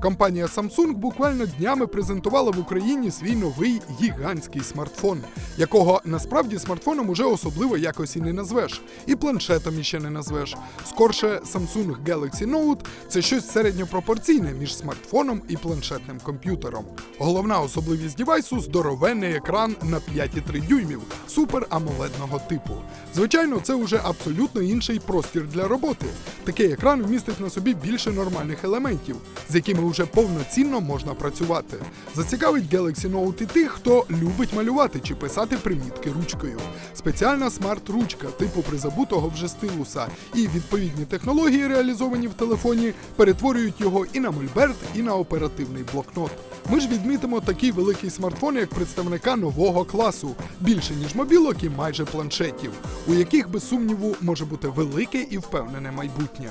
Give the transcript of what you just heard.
Компанія Samsung буквально днями презентувала в Україні свій новий гігантський смартфон, якого насправді смартфоном уже особливо якось і не назвеш, і планшетом іще не назвеш. Скорше Samsung Galaxy Note це щось середньопропорційне між смартфоном і планшетним комп'ютером. Головна особливість дівайсу здоровенний екран на 5,3 дюймів супер амоледного типу. Звичайно, це вже абсолютно інший простір для роботи. Такий екран вмістить на собі більше нормальних елементів, з якими вже повноцінно можна працювати. Зацікавить Galaxy Note і тих, хто любить малювати чи писати примітки ручкою. Спеціальна смарт-ручка типу призабутого вже стилуса і відповідні технології, реалізовані в телефоні, перетворюють його і на мольберт, і на оперативний блокнот. Ми ж відмітимо такий великий смартфон як представника нового класу, більше ніж мобілок і майже планшетів, у яких без сумніву може бути велике і впевнене майбутнє.